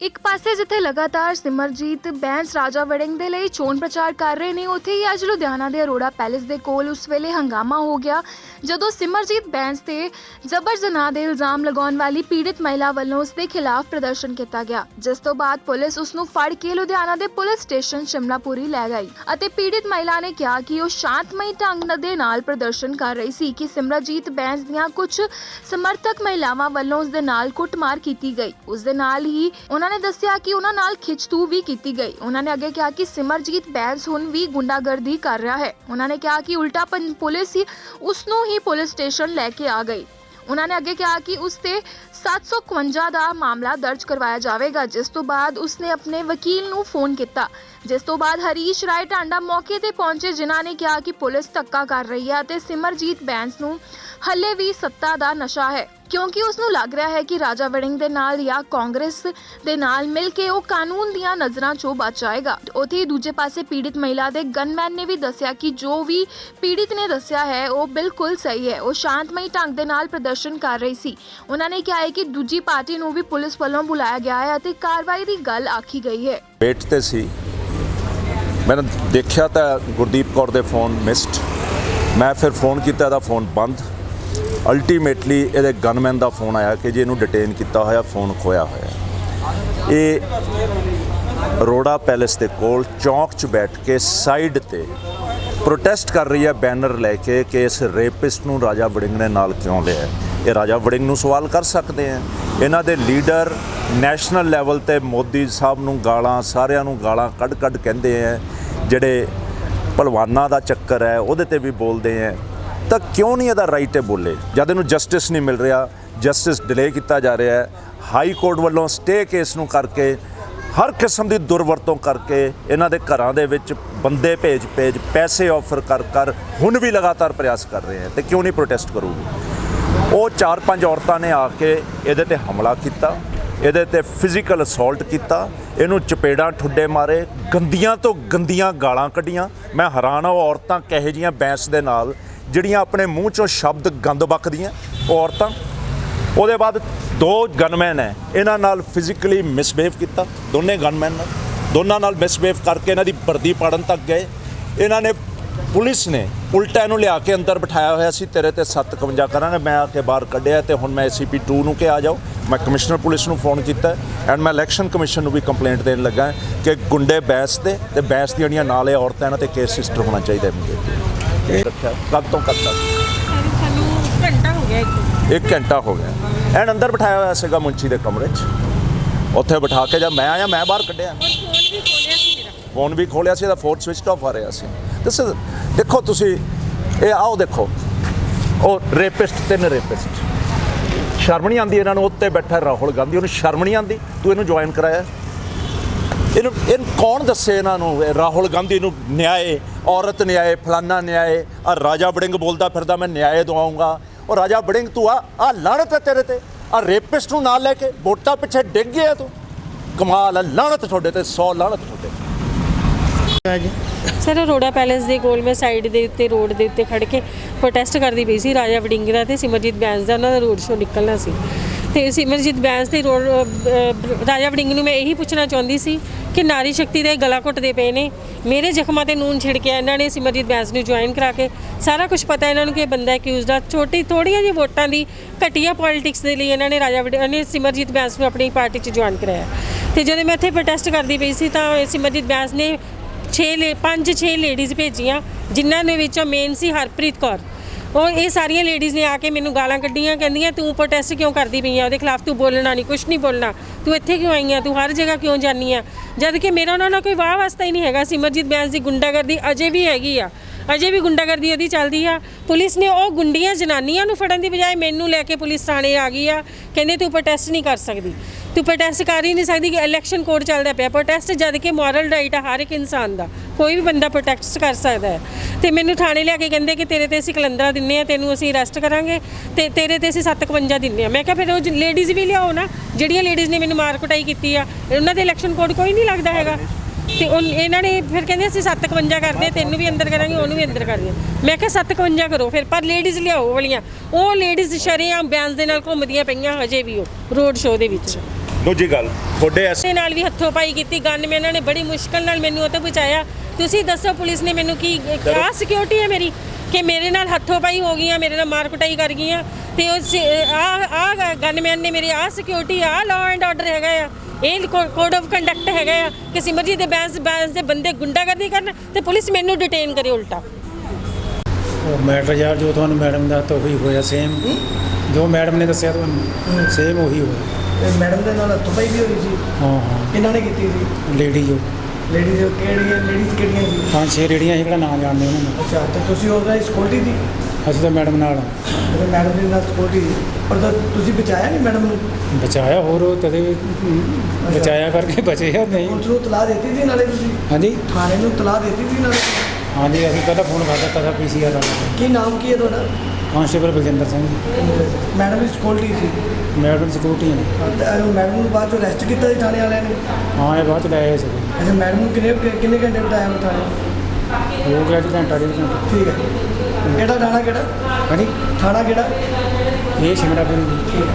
ਇੱਕ ਪਾਸੇ ਜਿੱਥੇ ਲਗਾਤਾਰ ਸਿਮਰਜੀਤ, ਬੈਂਸ ਰਾਜਾ ਵੜਿੰਗ ਦੇ ਲਈ ਚੋਣ ਪ੍ਰਚਾਰ ਕਰ ਰਹੇ ਨੇ, ਉੱਥੇ ਹੀ ਅੱਜ ਲੁਧਿਆਣਾ ਦੇ ਅਰੋੜਾ ਪੈਲੇਸ ਦੇ ਕੋਲ ਉਸ ਵੇਲੇ ਹੰਗਾਮਾ ਹੋ ਗਿਆ, ਜਦੋਂ ਸਿਮਰਜੀਤ, ਬੈਂਸ ਤੇ ਜ਼ਬਰ ਜਨਾਹ ਦੇ ਇਲਜ਼ਾਮ ਲਗਾਉਣ ਵਾਲੀ ਪੀੜਿਤ ਮਹਿਲਾ ਵੱਲੋਂ ਉਸ ਦੇ ਖਿਲਾਫ ਪ੍ਰਦਰਸ਼ਨ ਕੀਤਾ ਗਿਆ। ਜਿਸ ਤੋਂ ਬਾਅਦ ਪੁਲਿਸ ਉਸ ਨੂੰ ਫੜ ਕੇ ਲੁਧਿਆਣਾ ਦੇ ਪੁਲਿਸ ਸਟੇਸ਼ਨ ਸ਼ਿਮਲਾਪੁਰੀ ਲੈ ਗਈ ਅਤੇ ਪੀੜਿਤ ਮਹਿਲਾ ਨੇ ਕਿਹਾ ਕਿ ਉਹ ਸ਼ਾਂਤਮਈ ਢੰਗ ਦੇ ਨਾਲ ਪ੍ਰਦਰਸ਼ਨ ਕਰ ਰਹੀ ਸੀ ਕਿ ਸਿਮਰਜੀਤ, ਬੈਂਸ ਦੀਆਂ ਕੁਝ ਸਮਰਥਕ ਮਹਿਲਾਵਾਂ ਵੱਲੋਂ ਉਸ ਦੇ ਨਾਲ ਕੁੱਟਮਾਰ ਕੀਤੀ ਗਈ। ਉਸ ਦੇ ਨਾਲ ਹੀ ਉਹਨਾਂ ਨੇ ਦੱਸਿਆ ਕਿ ਉਹਨਾਂ ਨਾਲ ਖਿੱਚਤੂ ਵੀ ਕੀਤੀ ਗਈ। ਉਹਨਾਂ ਨੇ ਅੱਗੇ ਕਿਹਾ ਕਿ ਸਿਮਰਜੀਤ ਬੈਂਸ ਹੁਣ ਵੀ ਗੁੰਡਾਗਰਦੀ ਕਰ ਰਿਹਾ ਹੈ। ਉਹਨਾਂ ਨੇ ਕਿਹਾ ਕਿ ਉਲਟਾ ਪੰ- ਪੁਲਿਸ ਹੀ ਉਸ ਨੂੰ ਹੀ ਪੁਲਿਸ ਸਟੇਸ਼ਨ ਲੈ ਕੇ ਆ ਗਈ। ਉਹਨਾਂ ਨੇ ਅੱਗੇ ਕਿਹਾ ਕਿ ਉਸ ਤੇ 751 ਦਾ ਮਾਮਲਾ ਦਰਜ ਕਰਵਾਇਆ ਜਾਵੇਗਾ, ਜਿਸ ਤੋਂ ਬਾਅਦ ਉਸਨੇ ਆਪਣੇ ਵਕੀਲ ਨੂੰ ਫੋਨ ਕੀਤਾ। ਜਿਸ ਤੋਂ ਬਾਅਦ ਹਰੀਸ਼ ਰਾਏ ਟਾਂਡਾ ਮੌਕੇ ਤੇ ਪਹੁੰਚੇ, ਜਿਨ੍ਹਾਂ ਨੇ ਕਿਹਾ ਕਿ ਪੁਲਿਸ ਧੱਕਾ ਕਰ ਰਹੀ ਹੈ ਅਤੇ ਸਿਮਰਜੀਤ ਬੈਂਸ ਨੂੰ ਹੱਲੇ ਵੀ ਸੱਤਾ ਦਾ ਨਸ਼ਾ ਹੈ। ਕਿਉਂਕਿ ਉਸ ਨੂੰ ਲੱਗ ਰਿਹਾ ਹੈ ਕਿ ਰਾਜਾ ਵੜਿੰਗ ਦੇ ਨਾਲ ਜਾਂ ਕਾਂਗਰਸ ਦੇ ਨਾਲ ਮਿਲ ਕੇ ਉਹ ਕਾਨੂੰਨ ਦੀਆਂ ਨਜ਼ਰਾਂ 'ਚੋਂ ਬਚ ਜਾਏਗਾ। ਉੱਥੇ ਹੀ ਦੂਜੇ ਪਾਸੇ ਪੀੜਿਤ ਮਹਿਲਾ ਦੇ ਗਨਮੈਨ ਨੇ ਵੀ ਦੱਸਿਆ ਕਿ ਜੋ ਵੀ ਪੀੜਿਤ ਨੇ ਦੱਸਿਆ ਹੈ, ਉਹ ਬਿਲਕੁਲ ਸਹੀ ਹੈ। ਉਹ ਸ਼ਾਂਤਮਈ ਢੰਗ ਦੇ ਨਾਲ ਪ੍ਰਦਰਸ਼ਨ ਕਰ ਰਹੀ ਸੀ। ਉਹਨਾਂ ਨੇ ਕਿਹਾ ਹੈ ਕਿ ਦੂਜੀ ਪਾਰਟੀ ਨੂੰ ਵੀ ਪੁਲਿਸ ਵੱਲੋਂ ਬੁਲਾਇਆ ਗਿਆ ਹੈ ਅਤੇ ਕਾਰਵਾਈ ਦੀ ਗੱਲ ਆਖੀ ਗਈ ਹੈ। ਵੇਟ ਤੇ ਸੀ। ਮੈਂ ਦੇਖਿਆ ਤਾਂ ਗੁਰਦੀਪ ਕੌਰ ਦੇ ਫੋਨ ਮਿਸਡ ਮੈਂ ਫਿਰ ਫੋਨ ਕੀਤਾ, ਇਹਦਾ ਫੋਨ ਬੰਦ। ਅਲਟੀਮੇਟਲੀ ਇਹਦੇ ਗਨਮੈਨ ਦਾ ਫੋਨ ਆਇਆ ਕਿ ਜੀ ਇਹਨੂੰ ਡਿਟੇਨ ਕੀਤਾ ਹੋਇਆ ਫੋਨ ਖੋਇਆ ਹੋਇਆ। ਇਹ ਰੋੜਾ ਪੈਲੇਸ ਦੇ ਕੋਲ ਚੌਂਕ 'ਚ ਬੈਠ ਕੇ ਸਾਈਡ ਤੇ ਪ੍ਰੋਟੈਸਟ ਕਰ ਰਹੀ ਹੈ ਬੈਨਰ ਲੈ ਕੇ ਕਿ ਇਸ ਰੇਪਿਸਟ ਨੂੰ ਰਾਜਾ ਵੜਿੰਗ ਨੇ ਨਾਲ ਕਿਉਂ ਲਿਆ ਇਹ ਰਾਜਾ ਵੜਿੰਗ ਨੂੰ ਸਵਾਲ ਕਰ ਸਕਦੇ ਆ ਇਹਨਾਂ ਦੇ ਲੀਡਰ ਨੈਸ਼ਨਲ ਲੈਵਲ ਤੇ ਮੋਦੀ ਸਾਹਿਬ ਨੂੰ ਗਾਲਾਂ, ਸਾਰਿਆਂ ਨੂੰ ਗਾਲਾਂ ਕੱਢ ਕੱਢ ਕਹਿੰਦੇ ਆ ਜਿਹੜੇ ਭਲਵਾਨਾਂ ਦਾ ਚੱਕਰ ਹੈ, ਉਹਦੇ ਤੇ ਵੀ ਬੋਲਦੇ ਆ ਤਾਂ ਕਿਉਂ ਨਹੀਂ ਇਹਦਾ ਰਾਈਟ ਹੈ ਬੋਲੇ? ਜਦ ਇਹਨੂੰ ਜਸਟਿਸ ਨਹੀਂ ਮਿਲ ਰਿਹਾ ਜਸਟਿਸ ਡਿਲੇ ਕੀਤਾ ਜਾ ਰਿਹਾ ਹੈ ਹਾਈ ਕੋਰਟ ਵੱਲੋਂ ਸਟੇ ਕੇਸ ਨੂੰ ਕਰਕੇ, ਹਰ ਕਿਸਮ ਦੀ ਦੁਰਵਰਤੋਂ ਕਰਕੇ ਇਹਨਾਂ ਦੇ ਘਰਾਂ ਦੇ ਵਿੱਚ ਬੰਦੇ ਭੇਜ ਭੇਜ, ਪੈਸੇ ਆਫਰ ਕਰ ਕਰ ਹੁਣ ਵੀ ਲਗਾਤਾਰ ਪ੍ਰਯਾਸ ਕਰ ਰਹੇ ਹੈ ਤੇ ਕਿਉਂ ਨਹੀਂ ਪ੍ਰੋਟੈਸਟ ਕਰੂਗੀ? ਉਹ ਚਾਰ ਪੰਜ ਔਰਤਾਂ ਨੇ ਆ ਕੇ ਇਹਦੇ ਤੇ ਹਮਲਾ ਕੀਤਾ, ਇਹਦੇ ਤੇ ਫਿਜ਼ੀਕਲ ਅਸੌਲਟ ਕੀਤਾ, ਇਹਨੂੰ ਚਪੇੜਾਂ ਠੁੱਡੇ ਮਾਰੇ, ਗੰਦੀਆਂ ਤੋਂ ਗੰਦੀਆਂ ਗਾਲਾਂ ਕੱਢੀਆਂ। ਮੈਂ ਹੈਰਾਨ ਆ ਉਹ ਔਰਤਾਂ ਕਹੇ ਜੀਆਂ ਬੈਂਸ ਦੇ ਨਾਲ ਜਿਹੜੀਆਂ ਆਪਣੇ ਮੂੰਹ ਚੋਂ ਸ਼ਬਦ ਗੰਦ ਬਕਦੀਆਂ ਉਹ ਔਰਤਾਂ। ਉਹਦੇ ਬਾਅਦ ਦੋ ਗਨਮੈਨ ਹੈ। ਇਹਨਾਂ ਨਾਲ ਫਿਜ਼ੀਕਲੀ ਮਿਸਬਿਹੇਵ ਕੀਤਾ, ਦੋਨੇ ਗਨਮੈਨ ਨਾਲ। ਦੋਨਾਂ ਨਾਲ ਮਿਸਬਿਹੇਵ ਕਰਕੇ ਇਹਨਾਂ ਦੀ ਵਰਦੀ ਪਾੜਨ ਤੱਕ ਗਏ। ਇਹਨਾਂ ਨੇ ਪੁਲਿਸ ਨੇ ਉਲਟਾ ਇਹਨੂੰ ਲਿਆ ਕੇ ਅੰਦਰ ਬਿਠਾਇਆ ਹੋਇਆ ਸੀ, ਤੇਰੇ ਤੇ 751 ਕਰਾਂਗੇ, ਮੈਂ ਆ ਕੇ ਬਾਹਰ ਕੱਢਿਆ ਤੇ ਹੁਣ ਮੈਂ ਐਸਸੀਪੀ 2 ਨੂੰ ਕਿ ਆ ਜਾਓ। ਮੈਂ ਕਮਿਸ਼ਨਰ ਪੁਲਿਸ ਨੂੰ ਫੋਨ ਕੀਤਾ ਐਂਡ ਮੈਂ ਇਲੈਕਸ਼ਨ ਕਮਿਸ਼ਨ ਨੂੰ ਵੀ ਕੰਪਲੇਂਟ ਦੇਣ ਲੱਗਾ ਕਿ ਗੁੰਡੇ ਬੈਸ ਦੇ ਤੇ ਬੈਸ ਦੀਆਂ ਜਿਹੜੀਆਂ ਨਾਲੇ ਔਰਤਾਂ ਇਹਨਾਂ ਤੇ ਕੇਸ ਰਜਿਸਟਰ ਹੋਣਾ ਚਾਹੀਦਾ ਹੈ। ਰੱਖਿਆ। ਕਦ ਤੋਂ ਕਦ ਤੱਕ ਸਾਨੂੰ ਘੰਟਾ ਹੋ ਗਿਆ ਇੱਕ। ਘੰਟਾ ਹੋ ਗਿਆ। ਐਨ ਅੰਦਰ ਬਿਠਾਇਆ ਹੋਇਆ ਸੀਗਾ ਮੁੰਚੀ ਦੇ ਕਮਰੇ 'ਚ। ਉੱਥੇ ਬਿਠਾ ਕੇ ਜਦ ਮੈਂ ਆਇਆ ਮੈਂ ਬਾਹਰ ਕੱਢਿਆ। ਫੋਨ ਵੀ ਖੋਲਿਆ ਸੀ ਮੇਰਾ। ਫੋਨ ਵੀ ਖੋਲਿਆ ਸੀ ਇਹਦਾ ਫੋਨ ਸਵਿਚਡ ਆਫ ਆ ਰਿਹਾ ਸੀ। ਦਿਸ ਦੇਖੋ ਤੁਸੀਂ ਇਹ ਆਓ ਦੇਖੋ। ਉਹ ਰੇਪਿਸਟ ਤਿੰਨ ਰੇਪਿਸਟ ਸ਼ਰਮ ਨਹੀਂ ਆਉਂਦੀ ਇਹਨਾਂ ਨੂੰ ਉੱਤੇ ਬੈਠਾ ਰਾਹੁਲ ਗਾਂਧੀ ਉਹਨੂੰ ਸ਼ਰਮ ਨਹੀਂ ਆਉਂਦੀ। ਤੂੰ ਇਹਨੂੰ ਜੁਆਇਨ ਕਰਾਇਆ। ਇਹਨੂੰ ਇਹ ਕੌਣ ਦੱਸੇ ਇਹਨਾਂ ਨੂੰ? ਇਹ ਰਾਹੁਲ ਗਾਂਧੀ ਨੂੰ ਨਿਆਏ ਔਰਤ ਨਿਆਏ ਫਲਾਨਾ ਨਿਆਏ ਆ ਰਾਜਾ ਵੜਿੰਗ ਬੋਲਦਾ ਫਿਰਦਾ ਮੈਂ ਨਿਆਏ ਦਵਾਉਂਗਾ ਉਹ ਰਾਜਾ ਵੜਿੰਗ ਤੂੰ ਆ ਆ ਲਾਣਤ ਹੈ ਤੇਰੇ ਤੇ। ਆ ਰੇਪਿਸਟ ਨੂੰ ਨਾਲ ਲੈ ਕੇ ਵੋਟਾਂ ਪਿੱਛੇ ਡਿੱਗ ਗਿਆ ਤੂੰ। ਕਮਾਲ ਹੈ ਲਾਣਤ ਤੁਹਾਡੇ ਤੇ 100 ਲਾਣਤ ਤੁਹਾਡੇ ਸਰ ਅਰੋੜਾ ਪੈਲੇਸ ਦੇ ਕੋਲ ਮੈਂ ਸਾਈਡ ਦੇ ਉੱਤੇ ਰੋਡ ਦੇ ਉੱਤੇ ਖੜ ਕੇ ਪ੍ਰੋਟੈਸਟ ਕਰਦੀ ਪਈ ਸੀ ਰਾਜਾ ਵੜਿੰਗ ਦਾ ਤੇ ਸਿਮਰਜੀਤ ਬੈਂਸ ਦਾ। ਉਹਨਾਂ ਦਾ ਰੋਡ ਸ਼ੋਅ ਨਿਕਲਣਾ ਸੀ। ਤੇ ਸਿਮਰਜੀਤ ਬੈਂਸ ਦੇ ਰੋਡ ਰਾਜਾ ਵੜਿੰਗ ਨੂੰ ਮੈਂ ਇਹੀ ਪੁੱਛਣਾ ਚਾਹੁੰਦੀ ਸੀ ਕਿ ਨਾਰੀ ਸ਼ਕਤੀ ਦੇ ਗਲਾ ਘੁੱਟਦੇ ਪਏ ਨੇ। ਮੇਰੇ ਜ਼ਖਮਾਂ ਤੇ ਨੂਨ ਛਿੜਕਿਆ, ਇਹਨਾਂ ਨੇ ਸਿਮਰਜੀਤ ਬੈਂਸ ਨੂੰ ਜੁਆਇਨ ਕਰਾ ਕੇ। ਸਾਰਾ ਕੁਝ ਪਤਾ ਇਹਨਾਂ ਨੂੰ ਕਿ ਇਹ ਬੰਦਾ ਅਕਿਊਜ਼ਡ ਆ। ਛੋਟੀ ਥੋੜੀਆਂ ਜਿਹੀ ਵੋਟਾਂ ਦੀ ਘਟੀਆ ਪੋਲਿਟਿਕਸ ਦੇ ਲਈ ਇਹਨਾਂ ਨੇ ਰਾਜਾ ਵੜਿੰਗ ਨੇ ਸਿਮਰਜੀਤ ਬੈਂਸ ਨੂੰ ਆਪਣੀ ਪਾਰਟੀ 'ਚ ਜੁਆਇਨ ਕਰਾਇਆ। ਤੇ ਜਦੋਂ ਮੈਂ ਇੱਥੇ ਪ੍ਰੋਟੈਸਟ ਕਰਦੀ ਪਈ ਸੀ ਤਾਂ ਸਿਮਰਜੀਤ ਬੈਂਸ ਨੇ 6 ਲੇ 5 6 ਲੇਡੀਜ਼ ਭੇਜੀਆਂ, ਜਿਨ੍ਹਾਂ ਦੇ ਵਿੱਚੋਂ ਮੇਨ ਸੀ ਹਰਪ੍ਰੀਤ ਕੌਰ। ਉਹ ਇਹ ਸਾਰੀਆਂ ਲੇਡੀਜ਼ ਨੇ ਆ ਕੇ ਮੈਨੂੰ ਗਾਲਾਂ ਕੱਢੀਆਂ, ਕਹਿੰਦੀਆਂ, ਤੂੰ ਪ੍ਰੋਟੈਸਟ ਕਿਉਂ ਕਰਦੀ ਪਈ ਆ? ਉਹਦੇ ਖਿਲਾਫ ਤੂੰ ਬੋਲਣਾ ਨਹੀਂ ਕੁਝ ਨਹੀਂ ਬੋਲਣਾ। ਤੂੰ ਇੱਥੇ ਕਿਉਂ ਆਈ ਆ? ਤੂੰ ਹਰ ਜਗ੍ਹਾ ਕਿਉਂ ਜਾਨੀ ਆ? ਜਦ ਕਿ ਮੇਰਾ ਉਹਨਾਂ ਨਾਲ ਕੋਈ ਵਾਹ ਵਾਸਤਾ ਹੀ ਨਹੀਂ ਹੈਗਾ। ਸਿਮਰਜੀਤ ਬੈਂਸ ਦੀ ਗੁੰਡਾਗਰਦੀ ਅਜੇ ਵੀ ਹੈਗੀ ਆ। ਅਜੇ ਵੀ ਗੁੰਡਾਗਰਦੀ ਉਹਦੀ ਚੱਲਦੀ ਆ। ਪੁਲਿਸ ਨੇ ਉਹ ਗੁੰਡੀਆਂ ਜਨਾਨੀਆਂ ਨੂੰ ਫੜਨ ਦੀ ਬਜਾਏ ਮੈਨੂੰ ਲੈ ਕੇ ਪੁਲਿਸ ਥਾਣੇ ਆ ਗਈ ਆ। ਕਹਿੰਦੇ ਤੂੰ ਪ੍ਰੋਟੈਸਟ ਨਹੀਂ ਕਰ ਸਕਦੀ। ਤੂੰ ਪ੍ਰੋਟੈਸਟ ਕਰ ਹੀ ਨਹੀਂ ਸਕਦੀ ਕਿ ਇਲੈਕਸ਼ਨ ਕੋਡ ਚੱਲਦਾ ਪਿਆ। ਪ੍ਰੋਟੈਸਟ ਜਦ ਕਿ ਮੋਰਲ ਰਾਈਟ ਆ ਹਰ ਇੱਕ ਇਨਸਾਨ ਦਾ। ਕੋਈ ਵੀ ਬੰਦਾ ਪ੍ਰੋਟੈਸਟ ਕਰ ਸਕਦਾ ਹੈ। ਤੇ ਮੈਨੂੰ ਥਾਣੇ ਲਿਆ ਕੇ ਕਹਿੰਦੇ ਕਿ ਤੇਰੇ ਤੇ ਅਸੀਂ ਕਲੰਦਰਾ ਦਿੰਨੇ ਆ, ਤੈਨੂੰ ਅਸੀਂ ਅਰੈਸਟ ਕਰਾਂਗੇ। ਤੇ ਤੇਰੇ ਤੇ ਅਸੀਂ 751 ਦਿੰਨੇ ਆ। ਮੈਂ ਕਿਹਾ ਫਿਰ ਉਹ ਲੇਡੀਜ਼ ਵੀ ਲਿਆਓ ਨਾ। ਜਿਹੜੀਆਂ ਲੇਡੀਜ਼ ਨੇ ਮੈਨੂੰ ਮਾਰ ਕੁਟਾਈ ਕੀਤੀ ਆ, ਉਹਨਾਂ ਦੇ ਇਲੈਕਸ਼ਨ ਕੋਡ ਕੋਈ ਨਹੀਂ ਲੱਗਦਾ ਹੈਗਾ। ਤੇ ਉਹ ਇਹਨਾਂ ਨੇ ਫਿਰ ਕਹਿੰਦੇ ਅਸੀਂ 751 ਕਰਦੇ ਤੈਨੂੰ ਵੀ ਅੰਦਰ ਕਰਾਂਗੇ ਉਹਨੂੰ ਵੀ ਅੰਦਰ ਕਰਾਂਗੇ ਮੈਂ ਕਿਹਾ 751 ਕਰੋ ਫਿਰ ਪਰ ਲੇਡੀਜ਼ ਲਿਆਓ ਉਹ ਵਾਲੀਆਂ। ਉਹ ਲੇਡੀਜ਼ ਸ਼ਰੇਆਮ ਬੈਂਸ ਦੇ ਨਾਲ ਘੁੰਮਦੀਆਂ ਪਈਆਂ ਹਜੇ ਵੀ ਉਹ ਰੋਡ ਸ਼ੋਅ ਦੇ ਵਿੱਚ। ਦੂਜੀ ਗੱਲ ਤੁਹਾਡੇ ਐਸ ਦੇ ਨਾਲ ਵੀ ਹੱਥੋਂ ਪਾਈ ਕੀਤੀ ਗਨ ਮੈਂ ਇਹਨਾਂ ਨੇ ਬੜੀ ਮੁਸ਼ਕਲ ਨਾਲ ਮੈਨੂੰ ਉਹ ਤੋਂ ਬਚਾਇਆ ਤੁਸੀਂ ਦੱਸੋ ਪੁਲਿਸ ਨੇ ਮੈਨੂੰ ਕੀ ਕਿਆ ਸਿਕਿਉਰਿਟੀ ਹੈ ਮੇਰੀ ਕਿ ਮੇਰੇ ਨਾਲ ਹੱਥੋਂ ਪਾਈ ਹੋ ਗਈਆਂ ਮੇਰੇ ਨਾਲ ਮਾਰ ਕੁਟਾਈ ਕਰ ਗਈਆਂ। ਤੇ ਉਸ ਆ ਆ ਗਨਮੈਨ ਨੇ ਮੇਰੀ ਆ ਸਿਕਿਉਰਿਟੀ ਆ ਲਾਅ ਐਂਡ ਆਰਡਰ ਹੈਗਾ ਆ। ਇਹ ਕੋਡ ਆਫ ਕੰਡਕਟ ਹੈਗਾ ਆ ਕਿ ਸਿਮਰਜੀਤ ਦੇ ਬੈਂਸ ਬੈਂਸ ਦੇ ਬੰਦੇ ਗੁੰਡਾਗਰਦੀ ਕਰਨ ਤੇ ਪੁਲਿਸ ਮੈਨੂੰ ਡਿਟੇਨ ਕਰੇ ਉਲਟਾ। ਉਹ ਮੈਟਰ ਯਾਰ ਜੋ ਤੁਹਾਨੂੰ ਮੈਡਮ ਦਾ ਤਾਂ ਉਹੀ ਹੋਇਆ ਸੇਮ ਜੋ ਮੈਡਮ ਨੇ ਦੱਸਿਆ ਤੁਹਾਨੂੰ ਸੇਮ ਉਹੀ ਹੋਇਆ। ਤੇ ਮੈਡਮ ਦੇ ਨਾਲ ਹੱਥੋਂ ਪਾਈ ਵੀ ਹੋਈ ਸੀ? ਹਾਂ ਹਾਂ। ਕਿਹਨਾਂ ਨੇ ਕੀਤੀ ਸੀ? ਲੇਡੀ ਜੋ। ਲੇਡੀਜ਼ ਕਿਹੜੀਆਂ ਲੇਡੀਜ਼ ਕਿਹੜੀਆਂ ਸੀ? ਪੰਜ ਛੇ ਰੇੜੀਆਂ ਸੀ ਜਿਹੜਾ ਨਾਂ ਜਾਣਦੇ ਉਹਨਾਂ ਨੂੰ। ਅੱਛਾ ਤੇ ਤੁਸੀਂ ਉਹਦਾ ਸਕਿਉਰਟੀ ਦੀ ਅਸੀਂ ਤਾਂ ਮੈਡਮ ਨਾਲ। ਤੇ ਮੈਡਮ ਦੇ ਨਾਲ ਸਕਿਉਰਟੀ ਪਰ ਤਾਂ ਤੁਸੀਂ ਬਚਾਇਆ ਨਹੀਂ ਮੈਡਮ ਨੂੰ? ਬਚਾਇਆ ਹੋਰ ਉਹ ਤਦੇ ਬਚਾਇਆ ਕਰਕੇ ਬਚੇ ਆ ਨਹੀਂ। ਪੁਲਿਸ ਨੂੰ ਤਲਾਹ ਦਿੱਤੀ ਸੀ ਨਾਲੇ ਤੁਸੀਂ? ਹਾਂਜੀ। ਥਾਣੇ ਨੂੰ ਤਲਾਹ ਦਿੱਤੀ ਸੀ ਨਾਲੇ ਹਾਂਜੀ ਅਸੀਂ ਪਹਿਲਾਂ ਫੋਨ ਕਰ ਦਿੱਤਾ ਪੀਸੀਆਰ ਵਾਲਾ ਕੀ ਨਾਮ ਕੀ ਹੈ ਤੁਹਾਡਾ? ਕਾਂਸਟੇਬਲ ਬਲਜਿੰਦਰ ਸਿੰਘ ਮੈਡਮ ਦੀ ਸਕਿਉਰਟੀ ਸੀ। ਮੈਡਮ ਸਿਕਿਉਰਿਟੀ ਨੇ ਹਾਂ, ਮੈਡਮ ਨੂੰ ਬਾਅਦ ਚੋਂ ਅਰੈਸਟ ਕੀਤਾ ਸੀ ਥਾਣੇ ਵਾਲਿਆਂ ਨੇ? ਹਾਂ ਇਹ ਬਾਅਦ ਚ ਲੈ ਆਏ ਸੀ। ਅੱਛਾ ਮੈਡਮ ਨੂੰ ਕਿੰਨੇ ਕਿੰਨੇ ਘੰਟੇ ਬਿਤਾਇਆ ਉਹ ਥਾਣੇ? ਹੋ ਗਿਆ ਜੀ ਘੰਟਾ ਡੇਢ ਘੰਟਾ। ਠੀਕ ਹੈ। ਕਿਹੜਾ ਥਾਣਾ ਕਿਹੜਾ? ਹਾਂਜੀ। ਥਾਣਾ ਕਿਹੜਾ? ਇਹ ਸ਼ਿਮਲਾਪੁਰੀ ਜੀ। ਠੀਕ ਹੈ।